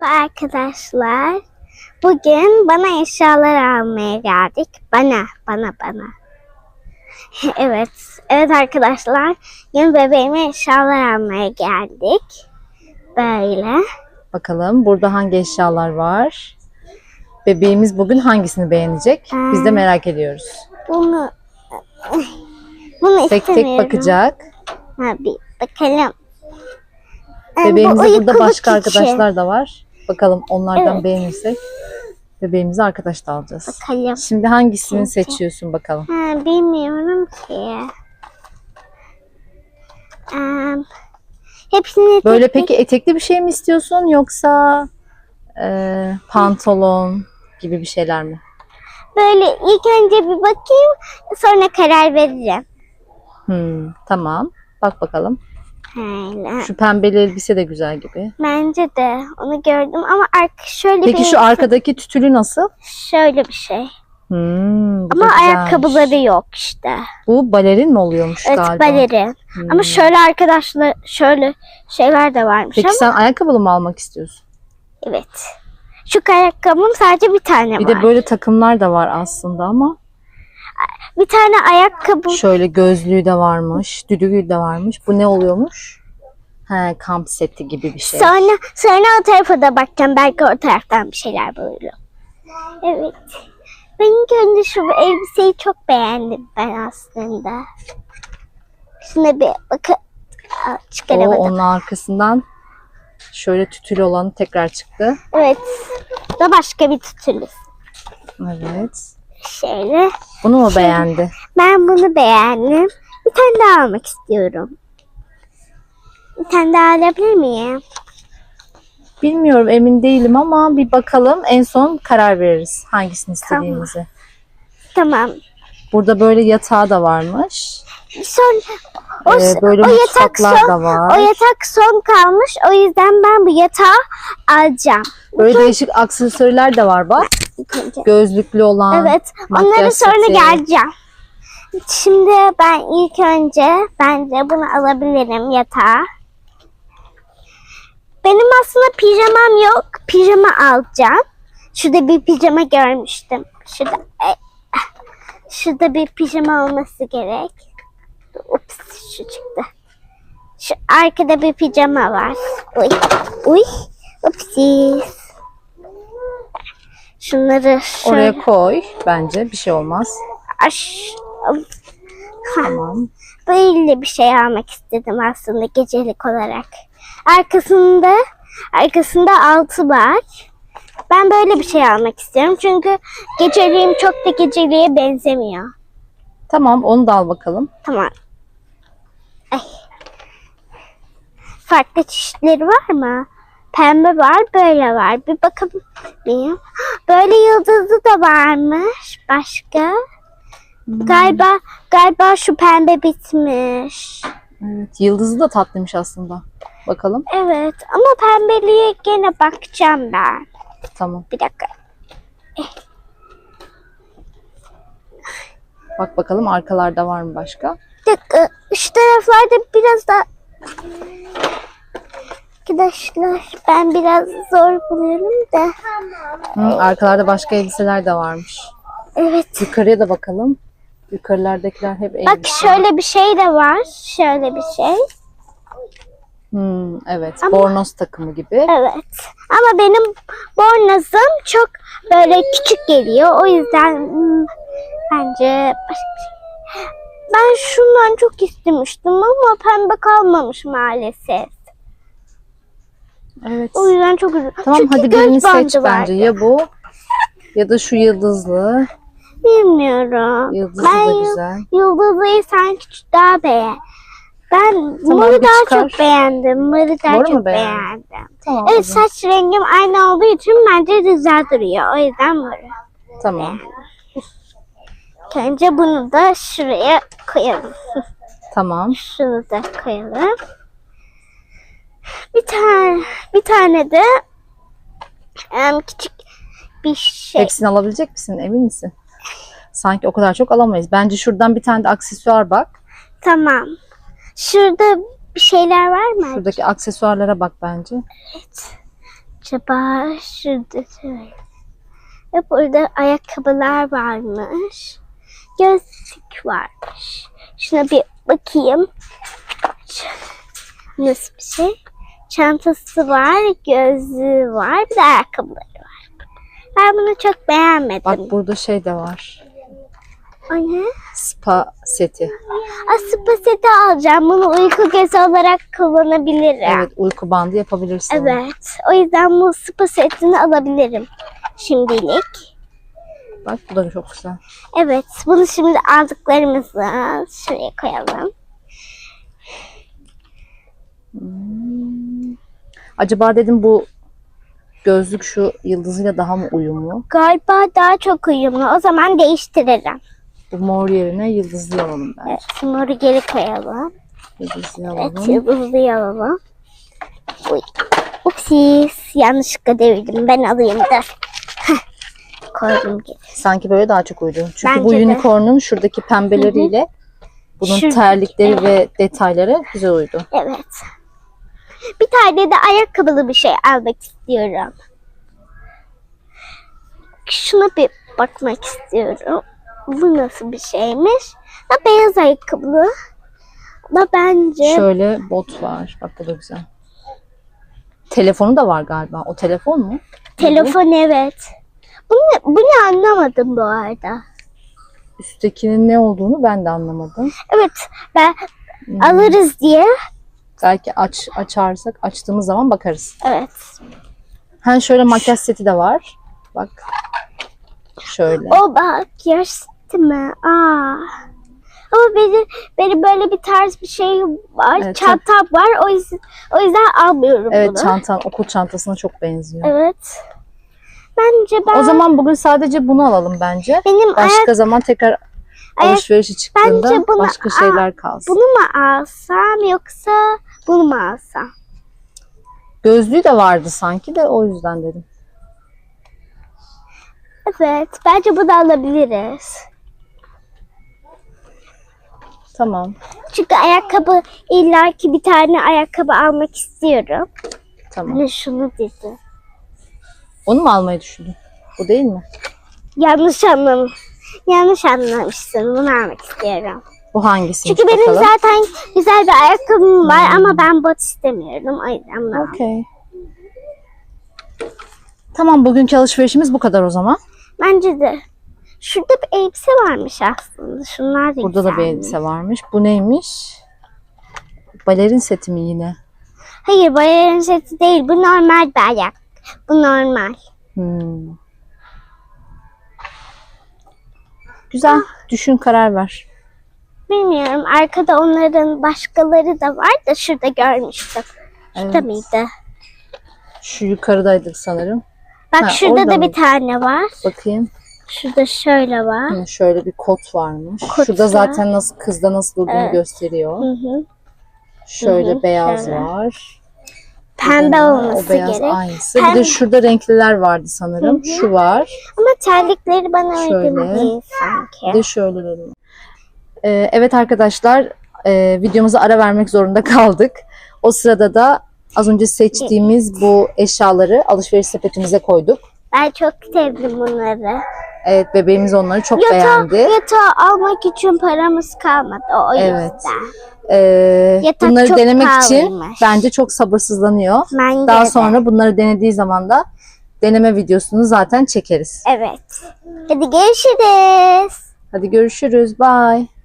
Arkadaşlar bugün bana eşyalar almaya geldik. Bana, bana, bana. evet, evet arkadaşlar. Yeni bebeğime eşyalar almaya geldik. Böyle. Bakalım burada hangi eşyalar var? Bebeğimiz bugün hangisini beğenecek? Biz de merak ediyoruz. Bunu bunu Tek tek bakacak. Ha, bir bakalım. Ee, Bebeğimizde burada başka içi. arkadaşlar da var. Bakalım onlardan Evet. beğenirsek bebeğimize arkadaş da alacağız. Bakalım. Şimdi hangisini seçiyorsun bakalım? Ha, bilmiyorum ki. Ee, hepsini Böyle tek- peki etekli bir şey mi istiyorsun yoksa e, pantolon gibi bir şeyler mi? böyle ilk önce bir bakayım sonra karar vereceğim. Hmm, tamam. Bak bakalım. Öyle. Şu pembeli elbise de güzel gibi. Bence de onu gördüm ama arka şöyle Peki bir şu arkadaki tütülü nasıl? şöyle bir şey. Hmm, bu da Ama güzelmiş. ayakkabıları yok işte. Bu balerin mi oluyormuş Evet galiba? balerin. Hmm. Ama şöyle arkadaşlar şöyle şeyler de varmış Peki ama sen ayakkabılı mı almak istiyorsun? evet. Şu ayakkabım sadece bir tane Bir var. de böyle takımlar da var aslında ama Bir tane ayakkabı şöyle gözlüğü de varmış, düdüğü de varmış. Bu ne oluyormuş? He, kamp seti gibi bir şey. Sonra, sonra o tarafa da bakacağım. Belki o taraftan bir şeyler bulurum. Evet. Ben ilk önce şu elbiseyi çok beğendim ben aslında. Şuna bir bakın. Aa, O Çıkaramadım. onun arkasından şöyle tütülü olanı tekrar çıktı. Evet. Da başka bir tütülü. Evet. Şöyle. Bunu mu beğendi? Ben bunu beğendim. Bir tane daha almak istiyorum. Bir tane daha alabilir miyim? Bilmiyorum emin değilim ama bir bakalım en son karar veririz hangisini istediğimizi. Tamam. Burada böyle yatağı da varmış. Sonra o, Ee, böyle o yatak mutfaklar son, da var. o yatak son kalmış. O yüzden ben bu yatağı alacağım. Böyle değişik aksesuarlar da var bak. İlk önce. Gözlüklü olan. Evet. Onları sonra seti. geleceğim. Şimdi ben ilk önce bence bunu alabilirim yatağa. Benim aslında pijamam yok. Pijama alacağım. Şurada bir pijama görmüştüm. Şurada. e, Şurada bir pijama olması gerek. Ups şu çıktı. Şu arkada bir pijama var. Uy. Uy. Upsis. Şunları şöyle. Oraya koy bence bir şey olmaz. Aş, Tamam. böyle bir şey almak istedim aslında gecelik olarak. Arkasında arkasında altı var. Ben böyle bir şey almak istiyorum çünkü geceliğim çok da geceliğe benzemiyor. Tamam onu da al bakalım. Tamam. Ay. Farklı çeşitleri var mı? Pembe var, böyle var. Bir bakabilirim. Böyle yıldızlı da varmış. Başka? Galiba galiba şu pembe bitmiş. Evet. Yıldızı da tatlıymış aslında. Bakalım. Evet ama pembeliğe gene bakacağım ben. Tamam. Bir dakika. Bak bakalım arkalarda var mı başka? Bir dakika. Şu taraflarda biraz da Arkadaşlar ben biraz zor buluyorum da. Hı, arkalarda başka elbiseler de varmış. Evet. Yukarıya da bakalım. Yukarılardakiler hep elbise. Bak şöyle bir şey de var. Şöyle bir şey. Hmm, evet. Ama- Bornoz takımı gibi. Evet. Ama benim bornozum çok böyle küçük geliyor. O yüzden hmm, bence şey. Ben şundan çok istemiştim ama pembe kalmamış maalesef. Evet. O yüzden çok üzüldüm. Tamam Çünkü hadi birini seç bence. vardı. Ya bu ya da şu yıldızlı. Bilmiyorum. Yıldızlı ben da güzel. yıldızlıyı sanki daha beğen. Ben moru bir daha çıkar. çok beğendim. Moru daha Moru çok beğendim. Tamam. Evet saç rengim aynı olduğu için bence güzel duruyor. O yüzden moru. Tamam. Önce bunu da şuraya koyalım. Tamam. Şunu da koyalım. Bir tane bir tane de em, küçük bir şey. Hepsini alabilecek misin? Emin misin? Sanki o kadar çok alamayız. Bence şuradan bir tane de aksesuar bak. Tamam. Şurada bir şeyler var mı? Şuradaki aksesuarlara bak bence. acaba şurada şöyle. Ve burada ayakkabılar varmış. Gözlük varmış. Şuna bir bakayım. Nasıl bir şey? Çantası var, gözlüğü var, bir de ayakkabıları var. Ben bunu çok beğenmedim. Bak burada şey de var. O ne? Spa seti. Asıl seti alacağım. Bunu uyku gezi olarak kullanabilirim. Evet uyku bandı yapabilirsin. Evet. O yüzden bu spa setini alabilirim. Şimdilik. Bak bu da çok güzel. Evet. Bunu şimdi aldıklarımızı şuraya koyalım. Acaba dedim bu gözlük şu yıldızıyla daha mı uyumlu? Galiba daha çok uyumlu. O zaman değiştirelim. Bu mor yerine yıldızlı alalım bence. Evet. Moru geri koyalım. Yıldızlı Evet. alalım. Yıldızlı alalım. Uy. Upsis. Yanlışlıkla devirdim. Ben alayım da. Heh. Koydum geri. Sanki böyle daha çok uydu. Çünkü Bence bu de. unicorn'un şuradaki pembeleriyle bunun Şuradaki, terlikleri evet. ve detayları güzel uydu. Evet. Bir tane de ayakkabılı bir şey almak istiyorum. Şuna bir bakmak istiyorum. Bu nasıl bir şeymiş? Ha, beyaz ayakkabılı. Ama bence Şöyle bot var. Bak bu da güzel. Telefonu da var galiba. O telefon mu? telefon evet. Bunu, bunu anlamadım bu arada. Üsttekinin ne olduğunu ben de anlamadım. Evet ben Hmm. alırız diye. Belki aç açarsak açtığımız zaman bakarız. Evet. Ha şöyle makyaj seti de var. Bak. Şöyle. O bak yaşlı mı? Aa. Ama benim, benim böyle bir tarz bir şey var. Evet, çantam var. O yüzden, o yüzden almıyorum Evet bunu. çantan okul çantasına çok benziyor. Evet. Bence ben O zaman bugün sadece bunu alalım bence. benim Başka ayak zaman tekrar alışverişe çıktığında Bence bunu- başka şeyler kalsın. bunu mu alsam yoksa bunu mu alsam? Gözlüğü de vardı sanki de o yüzden dedim. Evet. Bence bunu alabiliriz. Tamam. Çünkü ayakkabı illaki bir tane ayakkabı almak istiyorum. Tamam. Hani şunu dedi. Onu mu almayı düşündün? Bu değil mi? Yanlış anlamış. Yanlış anlamışsın. Bunu almak istiyorum. Bu hangisi? Çünkü benim bakalım. zaten güzel bir ayakkabım var ama ben bot istemiyorum. O yüzden aldım. Okey. Tamam bugünkü alışverişimiz bu kadar o zaman. Bence de. Şurada bir elbise varmış aslında. Şunlar da Burada da bir güzelmiş. elbise varmış. Bu neymiş? Balerin seti mi yine? Hayır bayanın seti değil. Bu normal bir ayak. Bu normal. Hmm. Güzel. Düşün karar ver. Bilmiyorum. Arkada onların başkaları da var da şurada görmüştüm. Şurada Evet. mıydı? Şu yukarıdaydık sanırım. Bak Ha, şurada da mı? bir tane var. Bakayım. Şurada şöyle var. Hı, şöyle bir kot varmış. Kot Şurada var. zaten nasıl kızda nasıl durduğunu Evet. gösteriyor. Hı hı. Şöyle Hı hı, beyaz şöyle. var. Pembe Bir de olması O beyaz gerek. aynısı. Bir Pembe. de şurada renkliler vardı sanırım. Hı hı. Şu var. Ama terlikleri bana uygun Şöyle. değil Bir sanki. de şöyleleri var. Ee, evet arkadaşlar e, videomuza ara vermek zorunda kaldık. O sırada da az önce seçtiğimiz bu eşyaları alışveriş sepetimize koyduk. Ben çok sevdim bunları. Evet bebeğimiz onları çok Yatağı, beğendi. yatağı almak için paramız kalmadı. O Evet. yüzden. Ee, Yatak bunları denemek için pahalıymış. bence çok sabırsızlanıyor. Bence Daha de. sonra bunları denediği zaman da deneme videosunu zaten çekeriz. Evet. Hadi görüşürüz. Hadi görüşürüz. Bye.